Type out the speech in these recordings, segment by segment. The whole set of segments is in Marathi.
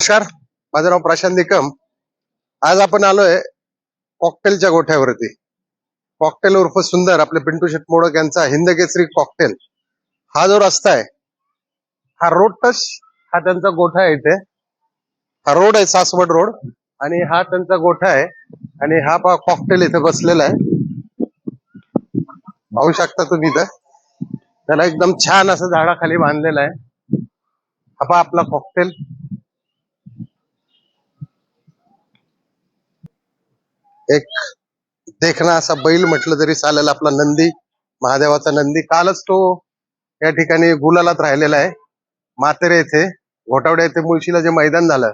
नमस्कार. माझं नाव प्रशांत निकम. आज आपण आलोय कॉकटेलच्या गोठ्यावरती. कॉकटेल उर्फ सुंदर आपले पिंटू शेट मोडक यांचा हिंद केसरी कॉकटेल. हा जो रस्ता आहे हा रोड टच हा त्यांचा गोठा आहे इथे. हा रोड आहे सासवड रोड आणि हा त्यांचा गोठा आहे. आणि हा पा कॉकटेल इथे बसलेला आहे. पाहू शकता तुम्ही इथं. त्याला एकदम छान असं झाडाखाली बांधलेलं आहे. हा पहा आपला कॉकटेल. एक देखना असा बैल म्हटलं तरी चालेल आपला नंदी महादेवाचा नंदी. कालच तो या ठिकाणी गुलालात राहिलेला आहे. मातेरे येथे घोटावड्या येथे मुळशीला जे मैदान झालं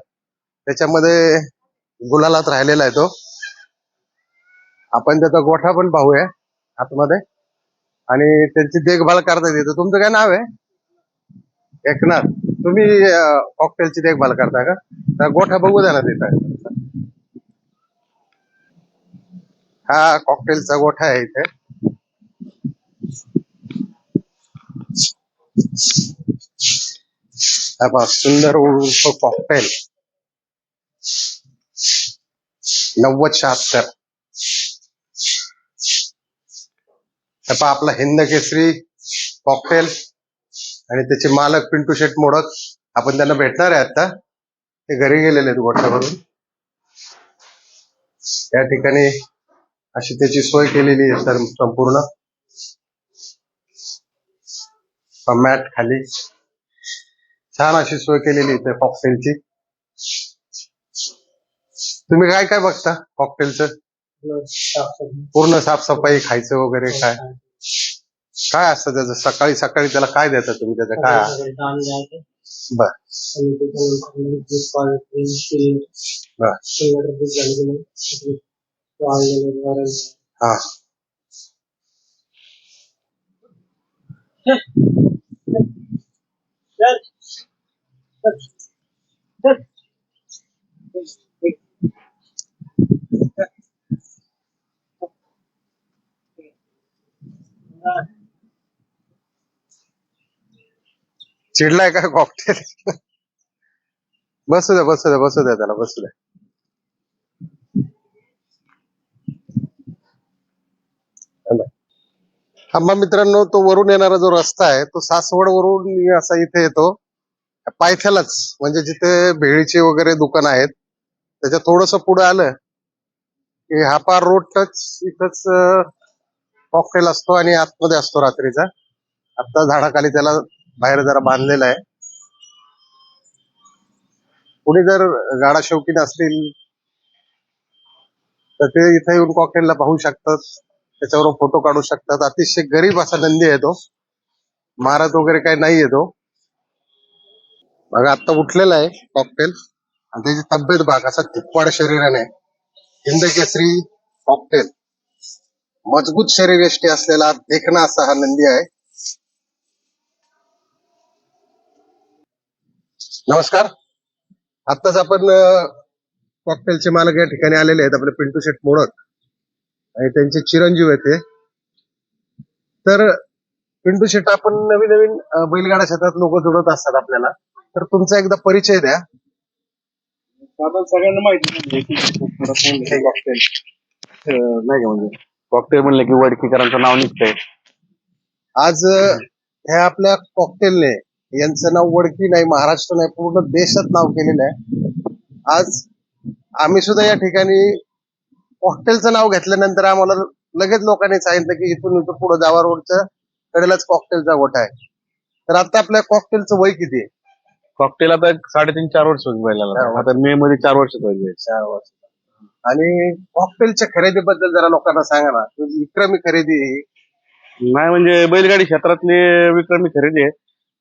त्याच्यामध्ये गुलालात राहिलेला आहे तो. आपण त्याचा गोठा पण पाहूया आतमध्ये. आणि त्यांची देखभाल करता येते. तुमचं काय नाव आहे? एकनाथ. तुम्ही कॉकटेलची देखभाल करता का? गोठा बघू द्या ना तिथं. हा कॉकटेलचा गोठा आहे इथे. सुंदर उर्फ कॉकटेल. नव्वद शहात्तर. पहा आपला हिंद केसरी कॉकटेल. आणि त्याचे मालक पिंटू शेट मोडक. आपण त्यांना भेटणार आहे आता. ते घरी गेलेले आहेत गोठ्यावरून. या ठिकाणी अशी त्याची सोय केलेली आहे सर संपूर्ण. मॅट खाली. छान अशी सोय केलेली आहे त्या कॉकटेलची तुम्ही काय काय बघता कॉकटेलचं पूर्ण साफसफाई खायचं वगैरे काय? काय असतं त्याचं? सकाळी सकाळी त्याला काय देता तुम्ही? त्याचं काय? बर. बर. चिडलाय का कॉकटेल बसू द्या बसू द्या बसू द्या त्याला बसू द्या आम्हा मित्रांनो तो वरून येणारा जो रस्ता आहे तो सासवड वरून असा इथे येतो. पायथ्यालाच म्हणजे जिथे भेळीचे वगैरे दुकान आहेत त्याच्या थोडस पुढे आलं की हा पार रोड टच इथंच कॉकटेल असतो आणि आतमध्ये असतो रात्रीचा. आता झाडाखाली त्याला बाहेर जरा बांधलेला आहे. कुणी जर गाडा शौकीन असतील तर ते इथे येऊन कॉकटेलला पाहू शकतात. त्याच्यावर फोटो काढू शकतात. अतिशय गरीब असा नंदी आहे तो. महाराज वगैरे काही नाही येतो बघा आता उठलेला आहे कॉकटेल आणि त्याची तब्येत भाग असा तिप्पाड शरीराने हिंद केसरी कॉकटेल मजबूत शरीर यष्टी असलेला देखणा असा हा नंदी आहे. नमस्कार. आत्ताच आपण कॉकटेलचे मालक या ठिकाणी आलेले आहेत आपले पिंटू शेट मोडक. आणि त्यांचे चिरंजीव आहेत ते. तर पिंटू शेट आपण नवीन नवीन बैलगाडा क्षेत्रात लोक जोडत असतात आपल्याला. तर तुमचा एकदा परिचय द्या. सगळ्यांना माहिती म्हणजे की कॉकटेल अं, नाही का म्हणजे? कॉकटेल म्हणलं की वडकीकरांचं नाव निघतंय. आज ह्या आपल्या कॉकटेलने यांचं नाव वडकी नाही महाराष्ट्र नाही पूर्ण देशात नाव केलेलं आहे. आज आम्ही सुद्धा या ठिकाणी कॉकटेलचं नाव घेतल्यानंतर आम्हाला लगेच लोकांनी सांगितलं की इथून इथून पुढे जावा रोडच्या कडेलाच कॉकटेलचा गोठा आहे. तर आता आपल्या कॉकटेलचं वय किती आहे? कॉकटेल आता एक साडेतीन चार वर्ष बैलाला. आता मे मध्ये चार वर्ष होईल चार वर्ष. आणि कॉकटेलच्या खरेदीबद्दल जरा लोकांना सांगा ना. की विक्रमी खरेदी आहे. नाही म्हणजे बैलगाडी क्षेत्रातली विक्रमी खरेदी आहे.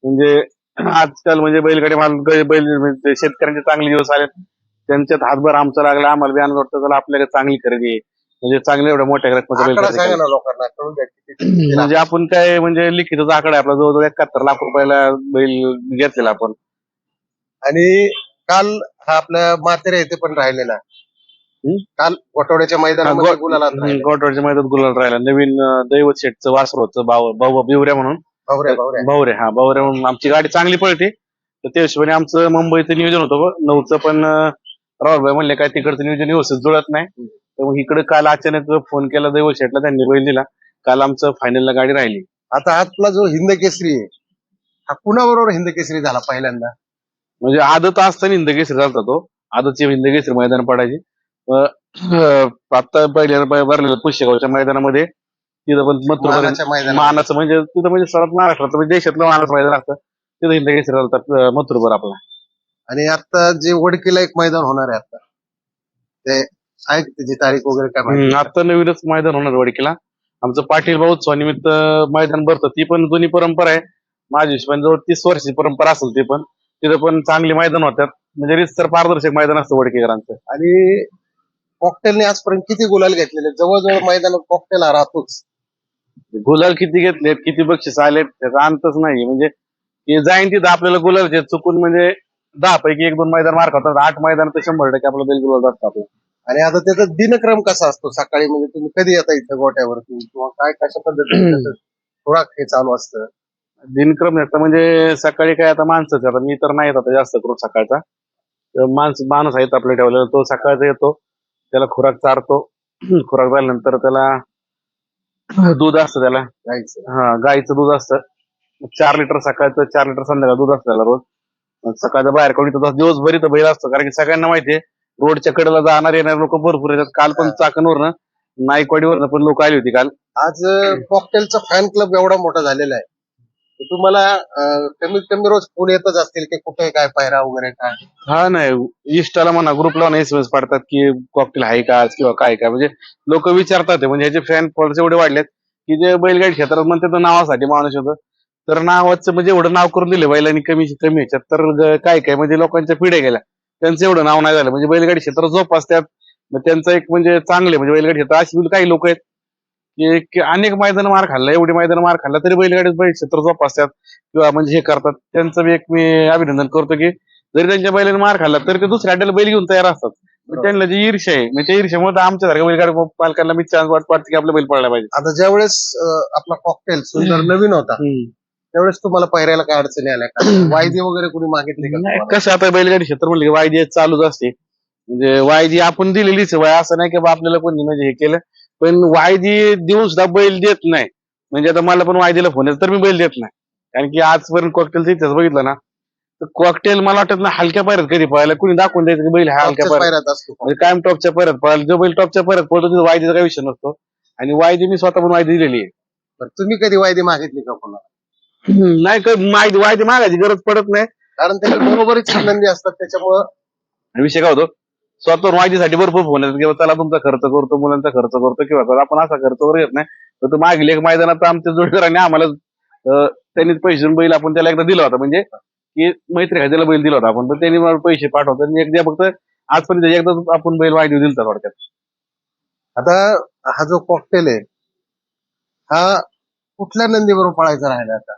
म्हणजे आजकाल म्हणजे बैलगाडी माल बै- बैल म्हणजे शेतकऱ्यांचे चांगले दिवस आले त्यांच्यात हातभर आमचा लागला आम्हाला बी आनंद वाटतं चला आपल्याकडे चांगली खरेदी आहे. म्हणजे चांगले एवढ्या मोठ्या रकमेचा आकडा सांगा. ना लोकांना कळून द्या किती किती म्हणजे आपण काय म्हणजे लिखितच आकडा आहे आपला जवळजवळ एकाहत्तर लाख रुपयाला बैल घेतलेला आपण. आणि काल हा आपल्या मातेरे येथे पण राहिलेला. हम्म? काल गोठवड्याच्या मैदानामध्ये गुलाला गोटवरच्या मैदानात गुलाल राहिला. नवीन अं, दैवत शेठचं वासर होतं भाऊ भाऊ बिवऱ्या म्हणून. भावऱ्या भावऱ्या. भाऊरे हा भाऊरे म्हणून आमची गाडी चांगली पळते. तर त्या हिशोबाने आमचं मुंबईचं नियोजन होतं बघ. नऊचं पण अं, राहुलभाई म्हणले काय तिकडचं नियोजन व्यवस्थित जुळत नाही. तर मग इकडे काल अचानक फोन केला दैव शेटला त्यांनी बैल दिला. काल आमचं फायनलला गाडी राहिली. आता आपला जो हिंद केसरी आहे हा कुणाबरोबर हिंद केसरी झाला पहिल्यांदा? म्हणजे आदत असताना हिंदकेसरी झालता तो. आदतची हिंदकेसरी मैदान पडायची. आता पहिल्या भरलेलं पुष्यगावच्या मैदानामध्ये तिथं पण मैदानात मानाचं म्हणजे तिथं म्हणजे सर्वात महाराष्ट्रात म्हणजे देशातलं मानाचं मैदान असतं. तिथं हिंदकेसरी झालता मथुरभर आपला. आणि आता जे वडकीला एक मैदान होणार आहे आता. ते आहे का त्याची तारीख वगैरे काय माहिती? आता नवीनच मैदान होणार वडकीला. आमचं पाटील भाऊ उत्सवानिमित्त मैदान भरतं ती पण जुनी परंपरा आहे. माझ्या हिशोबाने जवळ तीस वर्षाची परंपरा असेल ती पण. तिथं पण चांगली मैदान होतात म्हणजे रितसर पारदर्शक मैदान असतं वडकेकरांचं. आणि कॉकटेलने आजपर्यंत किती गुलाल घेतलेले जवळजवळ मैदानात कॉकटेल हा राहतोच. गुलाल किती घेतलेत किती बक्षीस आलेत त्याचा अंतच नाही. म्हणजे जाईन तिथं आपल्याला गुलाल चुकून म्हणजे दहा पैकी एक दोन मैदान मार्क होतात आठ मैदान तर शंभर टक्के आपला बैल गुलाल असतो आपला. आणि आता त्याचा दिनक्रम कसा असतो? सकाळी म्हणजे तुम्ही कधी येता इथं गोट्यावरती किंवा काय कशा पद्धतीने त्याचं खुराक हे चालू असतं? दिनक्रम तर म्हणजे सकाळी काय आता माणसंच आता मी तर नाही येत आता जास्त करून सकाळचा. तर माणस माणूस आहेत आपल्या ठेवलेला. तो सकाळचा येतो त्याला खुराक चारतो. खुराक झाल्यानंतर त्याला दूध असतं त्याला. जायचं हा गाईचं दूध असतं. चार लिटर सकाळचं चार लिटर संध्याकाळ दूध असतं त्याला रोज. सकाळचं बाहेर काढून इथं दिवसभर इथं बैल असतो. कारण की सगळ्यांना माहितीये रोडच्या कडेला जाणार येणार लोक भरपूर येतात काल पण चाकणवरनं नाईकवाडीवरनं पण लोक आली होती काल. आज कॉकटेलचा फॅन क्लब एवढा मोठा झालेला आहे. की तुम्हाला कमीत कमी रोज फोन येतच असतील की कुठे काय पायरा वगैरे काय? हा नाही इष्टाला म्हणा ग्रुपला म्हणा एस पाडतात की कॉकटेल आहे का आज किंवा काय काय. म्हणजे लोक विचारतात ते. म्हणजे ह्याचे फॅन फॉलोअर्स एवढे वाढलेत की जे बैलगाडी क्षेत्रात म्हणते तर नावासाठी माणूस होतं तर नावाचं म्हणजे एवढं नाव करून दिलं बैलांनी कमी कमी ह्याच्यात. तर काय काय? म्हणजे लोकांच्या पिढ्या गेल्या. त्यांचं एवढं नाव नाही झालं. म्हणजे बैलगाडी क्षेत्र जोपासतात मग त्यांचं एक म्हणजे चांगले म्हणजे बैलगाडी क्षेत्र अशी काही लोक आहेत की अनेक मैदान मार खाल्ला. एवढे मैदान मार खाल्ला तरी बैलगाडी बैल क्षेत्र जोपासतात किंवा म्हणजे हे करतात. त्यांचं बी एक मी अभिनंदन करतो की जरी त्यांच्या बैलाने मार खाल्ला तरी ते दुसऱ्या अड्ड्याला बैल घेऊन तयार असतात. त्यांना जी ईर्ष्या आहे म्हणजे त्या ईर्ष्यामुळे आमच्यासारख्या बैलगाडी पालकांना मी चान्स वाट वाटते की आपला बैल पडला पाहिजे. आता ज्यावेळेस आपला कॉकटेल सुंदर नवीन होता त्यावेळेस तुम्हाला पायऱ्याला काय अडचणी आल्या का? वायदे वगैरे कोणी मागितले का? नाही, तुम्हाला? कसं आता बैलगाडी क्षेत्र म्हणलं की वायदी चालूच असते. म्हणजे वायदी आपण दिलेलीच आहे. वय असं नाही की बा आपल्याला कोणी म्हणजे हे केलं. पण वायदी देऊन सुद्धा बैल देत नाही. म्हणजे आता मला पण वायदीला फोन येतो तर मी बैल देत नाही. कारण की आजपर्यंत कॉकटेलचा इतिहास बघितला ना. तर कॉकटेल मला वाटत ना हलक्या पायऱ्यात कधी पळायला. कुणी दाखवून द्यायचं की बैल हा हलक्या पायऱ्यात. पायऱ्यात असतो. म्हणजे कायम टॉपच्या पायऱ्यात पळाला. जो बैल टॉपच्या पायऱ्यात पळतो तिथं वायदीचा काही विषय नसतो. आणि वायदी मी स्वतः पण वायदी दिलेली आहे. तर तुम्ही कधी वायदे मागितली का कोणाला? नाही का माहिती वायदी मागायची गरज पडत नाही. कारण त्याच्या बरोबरीच आनंदी असतात त्याच्यामुळं आणि विषय काय होतो? स्वतः माहितीसाठी भरपूर फोन येतात किंवा चला तुमचा खर्च करतो मुलांचा खर्च करतो किंवा चला आपण असा खर्च वगैरे येत नाही. तर तो मागील एक मैदानात आमच्या जोडीदारांनी आम्हाला त्यांनी पैसे देऊन बैल आपण त्याला एकदा दिला होता. म्हणजे की मैत्री खात्याला बैल दिला होता आपण. तर त्यांनी मला पैसे पाठवतात आणि एकदा फक्त आजपर्यंत एकदा आपण बैल वाढीव दिलता थोडक्यात. आता हा जो कॉकटेल आहे हा कुठल्या नंदी बरोबर पळायचा राहिला आता?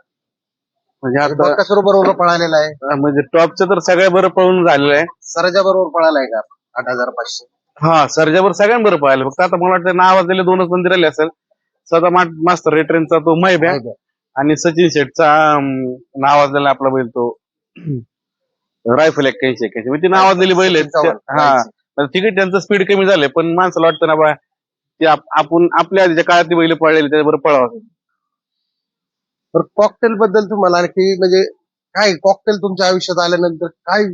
म्हणजे आता बकासूर बरोबर पळालेला आहे. म्हणजे टॉपचं तर सगळ्या बरं पळून झालेलं आहे. सरजा बरोबर पळालाय का? आठ हजार पाचशे. हा सर्जावर सगळ्यांबरोबर पाहिलं फक्त आता मला वाटतं नावाजलेले दोनच मंदिर आले असेल. सदा मा- मास्टर रेटरेनचा तो मैब्या आहे. आणि सचिन शेठचा नावाजलेला आपला बैल तो रायफल एक्क्याऐंशी एक्क्याऐंशी. म्हणजे ती नावाजलेली बैल आहेत. चव्हाण, त्या- हा. तिकीट त्यांचं स्पीड कमी झालंय पण माणसाला वाटतं ना बा ते आप- आपण आपल्या आधीच्या काळातली बैल पळलेली त्याच्याबरोबर पळावं. तर कॉकटेल बद्दल तुम्हाला आणखी म्हणजे काय कॉकटेल तुमच्या आयुष्यात आल्यानंतर काय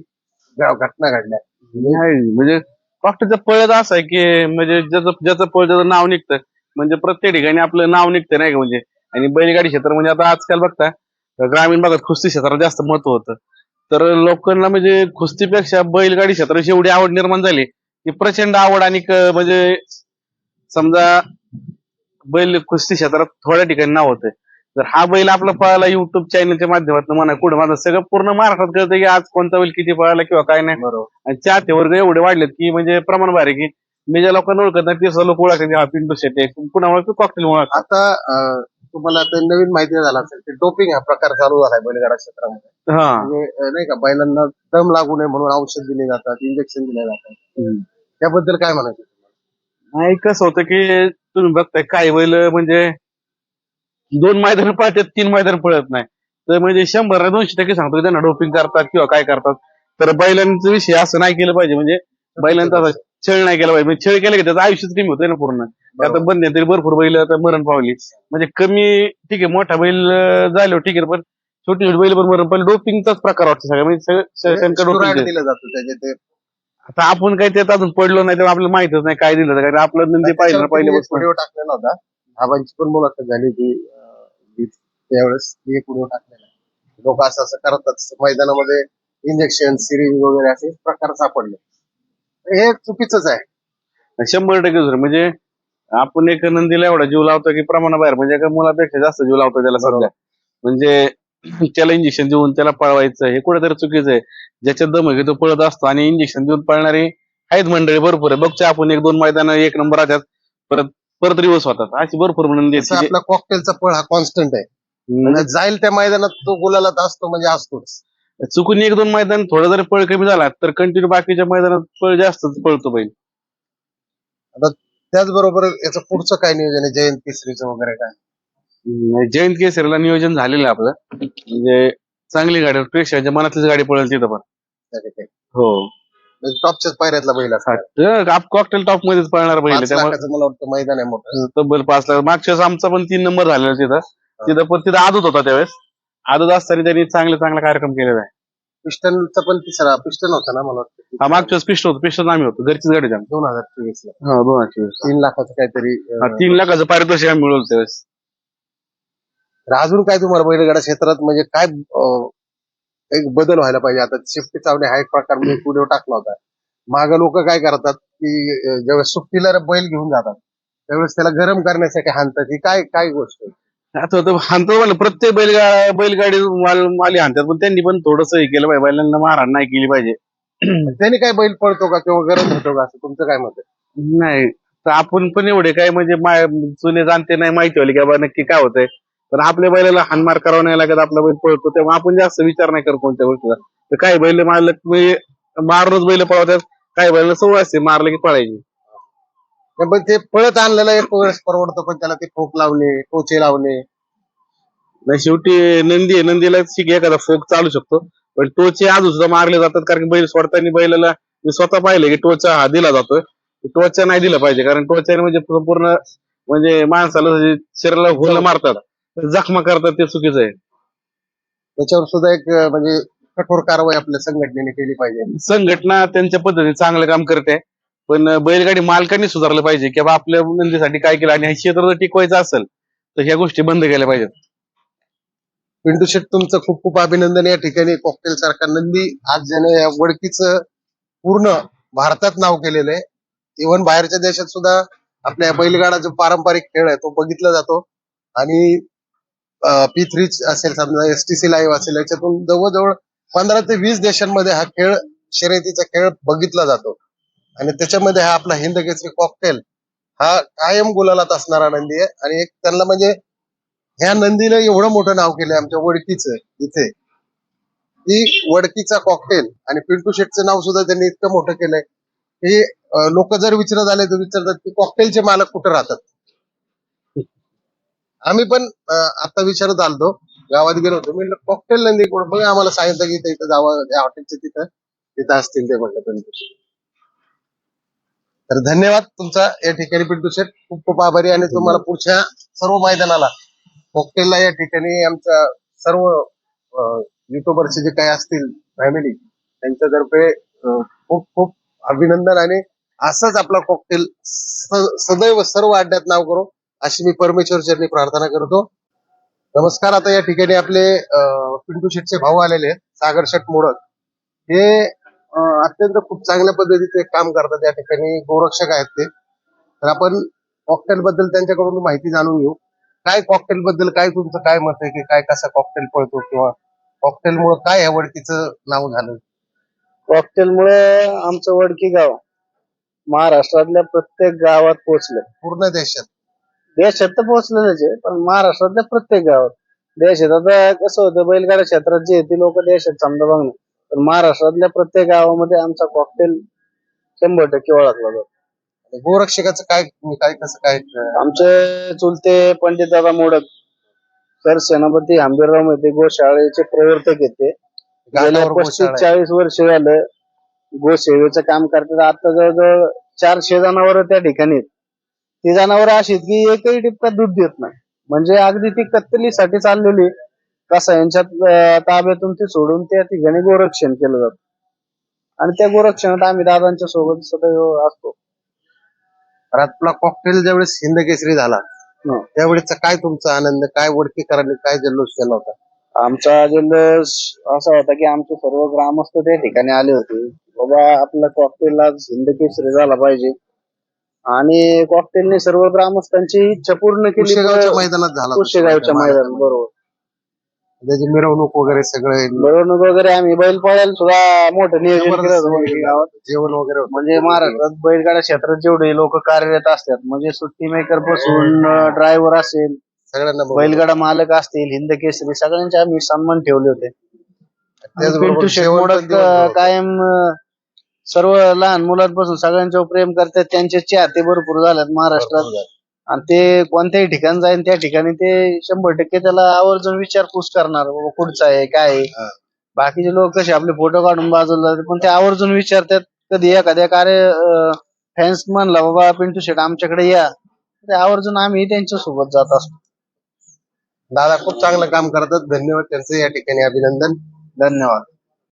घटना घडल्या? नाही, म्हणजे कॉकटेलचा पळत असं आहे की म्हणजे ज्याचं ज्याचं पळ त्याचं नाव निघतं. म्हणजे प्रत्येक ठिकाणी आपलं नाव निघतं नाही का म्हणजे? आणि बैलगाडी क्षेत्र म्हणजे आता आजकाल बघता ग्रामीण भागात कुस्ती क्षेत्राला जास्त महत्त्व होतं. तर लोकांना म्हणजे कुस्तीपेक्षा बैलगाडी क्षेत्राची एवढी आवड निर्माण झाली की प्रचंड आवड आणि म्हणजे समजा बैल कुस्ती क्षेत्रात थोड्या ठिकाणी नाव होतं. तर हा बैल आपला पळाला युट्यूब चॅनलच्या माध्यमातून म्हणा कुठं माझं सगळं पूर्ण महाराष्ट्रात कळतं की आज कोणता बैल किती पळाला किंवा काय नाही. बरोबर. आणि चाहते वर्ग एवढे वाढलेत की म्हणजे प्रमाण भारी की मी ज्या लोकांना ओळखत नाही ते लोक ओळखतात हा पिंटू शेटे पुन्हा ओळखतो कॉकटेल ओळख आता तुम्हाला आता नवीन माहिती झाला असेल की डोपिंग हा प्रकार चालू झालाय बैलगाडा क्षेत्रामध्ये. हा. म्हणजे नाही का बैलांना दम लागू नये म्हणून औषध दिले जातात इंजेक्शन दिले जातात. त्याबद्दल काय म्हणायचं? नाही कसं होतं की तुम्ही बघताय काही बैल म्हणजे दोन मैदान पळतात तीन मैदान पळत नाही. तर म्हणजे शंभर दोनशे टक्के सांगतो की त्यांना डोपिंग करतात किंवा काय करतात. तर बैलांचा विषय असं नाही केलं पाहिजे. म्हणजे बैलांचा असा छळ नाही केला पाहिजे. म्हणजे छळ केला की त्याचं आयुष्यच कमी होतंय ना पूर्ण. आता बंद तरी भरपूर बैल आता मरण पावली. म्हणजे कमी ठीक आहे मोठा बैल झालो ठीक आहे पण छोटी छोटी बैल पण मरण पण डोपिंगचाच प्रकार वाटतो सगळं म्हणजे सगळं-. दिलं जातं ते आता आपण काही त्यात अजून पडलो नाही तेव्हा आपल्याला माहितच नाही काय दिलं कारण आपलं नंदी पहिले व्हिडिओ टाकलेला होता. आबांची पण मुलाखत झाली की त्यावेळेस एक व्हिडिओ टाकलेला लोक असं असं करतात. मैदानामध्ये इंजेक्शन सिरिंज वगैरे असे प्रकार सापडले. हे चुकीचंच आहे. शंभर टक्के म्हणजे आपण एक नंदीला एवढा जीव लावतो की प्रमाणाबाहेर म्हणजे एका मुलापेक्षा जास्त जीव लावतो त्याला सध्या. म्हणजे त्याला इंजेक्शन देऊन त्याला पळवायचं हे कुठेतरी चुकीचं आहे. ज्याच्यात दम आहे तो पळत असतो आणि इंजेक्शन देऊन पळणारी आहेत मंडळी भरपूर आहे बघच्या आपण एक दोन मैदान एक नंबर राहतात परत परत रिवर्स होतात. अशी भरपूर आहेत जे- आपला कॉकटेलचा पळ हा कॉन्स्टंट आहे. म्हणजे जाईल त्या मैदानात तो गुलालात असतो म्हणजे असतोच. चुकून एक दोन मैदान थोडं जरी पळ कमी झाला तर कंटिन्यू बाकीच्या मैदानात पळ जास्तच पळतो बैल. त्याचबरोबर याचं पुढचं काय नियोजन आहे? जयंत केसरीचं वगैरे काय? जयंत केसरीला नियोजन झालेलं आहे आपलं. म्हणजे चांगली गाडी प्रेक्षकांच्या मनातलीच गाडी पळेल तिथं पण. त्या ठिकाणी. हो. म्हणजे टॉपच्याच पायऱ्यातला बैल असणार कॉकटेल टॉप मध्येच पळणार आहे. पाच त्यामुळे लाखाचं मला वाटतं मैदान आहे मोठं. तब्बल पाच लाख. मागच्या वेळेस आमचा पण तीन नंबर झालेला तिथं. तिथं पण तिथं आदत होता त्यावेळेस. आदत असताना त्यांनी चांगले चांगला कार्यक्रम केलेला आहे. पिस्टनचा पण तिसरा पिस्टन होता ना मला हा वाटतं. मागच्या वेळेस पिस्ट होतं. पिस्टन आम्ही होतो. घरचीच गाडी आमची. दोन हजार चोवीस ला. हा दोन हजार चोवीस. तीन लाखाचं काहीतरी हा, अं, तीन लाखाचं पारितोषिक आम्ही मिळवलं त्यावेळेस. तर अजून काय तुम्हाला बैलगाडा क्षेत्रात म्हणजे काय अं, एक बदल व्हायला पाहिजे? आता शिफ्टी चावणे हा एक प्रकार मी व्हिडिओ टाकला होता. माग लोक काय करतात की अं, ज्यावेळेस सुट्टीला बैल घेऊन जातात त्यावेळेस त्याला गरम करण्यासाठी हाणतात. ही काय काय गोष्ट आहे? आता होतं म्हणलं प्रत्येक बैलगा बैलगाडी माल माली हाणतात पण त्यांनी पण थोडस हे केलं पाहिजे. बैलांना मारहाण नाही केली पाहिजे. त्याने काय बैल पळतो का किंवा गरम होतो का असं तुमचं काय मत नाही तर आपण पण एवढे काय म्हणजे जुने जाणते नाही माहिती होली की बाबा नक्की काय होतंय. पण आपल्या बैलाला हानमार करावं नाही लागत आपला बैल पळतो तेव्हा आपण जास्त विचार नाही करत कोणत्या गोष्टीचा. तर काही बैल मारलं म्हणजे मारूनच बैल पळवतात काही बैल सवय असते मारलं की पळायची. पण ते पळत आणलेलं एक वेळेस परवडतं पण त्याला ते फोक लावणे टोचे लावणे. नाही शेवटी नंदी आहे नंदीला शिक एखादा फोक चालू शकतो. पण टोचे अजून सुद्धा मारले जातात कारण की बैल सोडताना बैलाला मी स्वतः पाहिलं की टोचा हा दिला जातोय. टोचा नाही दिला पाहिजे कारण टोच्याने म्हणजे पूर्ण म्हणजे माणसाला शरीराला होल मारतात. जखमा करतात ते चुकीचं आहे. त्याच्यावर सुद्धा एक म्हणजे कठोर कारवाई आपल्या संघटनेने केली पाहिजे. संघटना त्यांच्या पद्धतीने चांगलं काम करते. पण बैलगाडी मालकांनी सुधारलं पाहिजे की बाबा आपल्या नंदीसाठी काय केलं आणि हे क्षेत्र जर टिकवायचं असेल तर ह्या गोष्टी बंद केल्या पाहिजेत. पिंटू शेट तुमचं खूप खूप अभिनंदन या ठिकाणी. कॉकटेल सारखा नंदी आज ज्याने या वडकीचं पूर्ण भारतात नाव केलेलं आहे. इव्हन बाहेरच्या देशात सुद्धा आपल्या या बैलगाडा जो पारंपरिक खेळ आहे तो बघितला जातो. आणि पी थ्री असेल समजा एस टी सी लाईव्ह असेल याच्यातून जवळजवळ पंधरा ते वीस देशांमध्ये हा खेळ शर्यतीचा खेळ बघितला जातो. आणि त्याच्यामध्ये हा आपला हिंद केसरी कॉकटेल हा कायम गुलालात असणारा नंदी आहे. आणि एक त्यांना म्हणजे ह्या नंदीनं एवढं मोठं नाव केलंय आमच्या वडकीचं इथे. की वडकीचा कॉकटेल आणि पिंटू शेटचं नाव सुद्धा त्यांनी इतकं मोठं केलंय. की लोक जर विचारत आले तर विचारतात की कॉकटेलचे मालक कुठे राहतात? आम्ही पण आता विचारत आलतो. गावात गेलो होतो. मी कॉकटेल नंदी कुठं? बघा आम्हाला सांगितलं की इथं जावं त्या हॉटेलच्या तिथं. तिथं असतील ते म्हटलं पिंटू शेट तर धन्यवाद तुमचा या ठिकाणी पिंटू शेट खूप खूप आभारी आणि तुम्हाला पुढच्या सर्व मैदानाला कॉकटेलला या ठिकाणी आमच्या सर्व युट्यूबरचे जे काही असतील फॅमिली त्यांच्यातर्फे खूप खूप अभिनंदन आणि असंच आपला कॉकटेल सदैव सर्व अड्ड्यात नाव करू अशी मी परमेश्वर चरणी प्रार्थना करतो. नमस्कार. आता या ठिकाणी आपले पिंटू शेटचे भाऊ आलेले आहेत सागर शेट मोडक. हे अत्यंत खूप चांगल्या पद्धतीचे काम करतात या ठिकाणी. गोरक्षक आहेत ते. तर आपण कॉकटेल बद्दल त्यांच्याकडून माहिती जाणून घेऊ. काय कॉकटेल बद्दल काय तुमचं काय मत आहे की काय कसा कॉकटेल पळतो किंवा कॉकटेल मुळे काय वडकीचं नाव झालं? कॉकटेलमुळे आमचं वडकी गाव महाराष्ट्रातल्या प्रत्येक गावात पोहोचलं. पूर्ण देशात. देशात तर पोहोचलेलंच आहे पण महाराष्ट्रातल्या प्रत्येक गावात. देशात आता कसं होतं बैलगाडा क्षेत्रात जे ते लोक देशात समजा बघणं पण महाराष्ट्रातल्या प्रत्येक गावामध्ये आमचा कॉकटेल शंभर टक्के ओळखला जातो. गोरक्षकाचं काय काय कसं काय आमचे चुलते पंडित दादा मोडक तर सेनापती हंबीररावमध्ये गोशाळेचे प्रवर्तक येते पस्तीस. चाळीस वर्ष झालं गोसेवेचं काम करतात. आता जवळजवळ चारशे जनावर त्या ठिकाणी. ती जनावर अशी की एकही टिपका दूध देत नाही. म्हणजे अगदी ती कत्तलीसाठी चाललेली कसा यांच्यात अं, ताब्यातून ती सोडून त्या ठिकाणी गोरक्षण केलं जातं. आणि त्या गोरक्षणात आम्ही दादांच्या सोबत सदैव असतो. आपला कॉकटेल ज्यावेळेस हिंद केसरी झाला. त्यावेळेचा काय तुमचा आनंद काय वडकीकरांनी काय जल्लोष केला होता? आमचा जल्लोष असा होता की आमचे सर्व ग्रामस्थ त्या ठिकाणी आले होते. बाबा आपल्या कॉकटेलला हिंद केसरी झाला पाहिजे. आणि कॉकटेलने सर्व ग्रामस्थांची इच्छा पूर्ण केली. मैदानात झाला कुशेगावच्या सगळ्या मैदान बरोबर. त्याची मिरवणूक वगैरे सगळे मिरवणूक वगैरे आम्ही बैल पोळ्याला सुद्धा मोठं नियोजन केलं होतं गावात जेवण वगैरे होतं. म्हणजे महाराष्ट्रात बैलगाड्या क्षेत्रात जेवढे लोक कार्यरत असतात म्हणजे सुट्टी मेकरपासून ड्रायव्हर असेल सगळ्यांना बघून. बैलगाडा मालक असतील हिंद केसरी सगळ्यांचे आम्ही सन्मान ठेवले होते आणि त्याचबरोबर पिंटू शेट जेवण पण मोडक दिवसभर होतं. कायम अं, सर्व लहान मुलांपासून सगळ्यांच्यावर प्रेम करतात त्यांचे चाहते भरपूर झालेत महाराष्ट्रात आणि ते कोणत्याही ठिकाणी जाईल त्या ठिकाणी ते शंभर टक्के त्याला आवर्जून विचारपूस करणार बाबा कुठचा आहे काय आहे. बाकीचे लोक कसे आपले फोटो काढून बाजूला जातात, पण ते आवर्जून विचारतात कधी एखाद्या कार्य फॅन्स म्हणला बाबा पिंटू शेट आमच्याकडे या. ते आवर्जून आम्ही त्यांच्यासोबत जात असतो. दादा खूप चांगलं काम करतात. धन्यवाद त्यांचं या ठिकाणी अभिनंदन. धन्यवाद.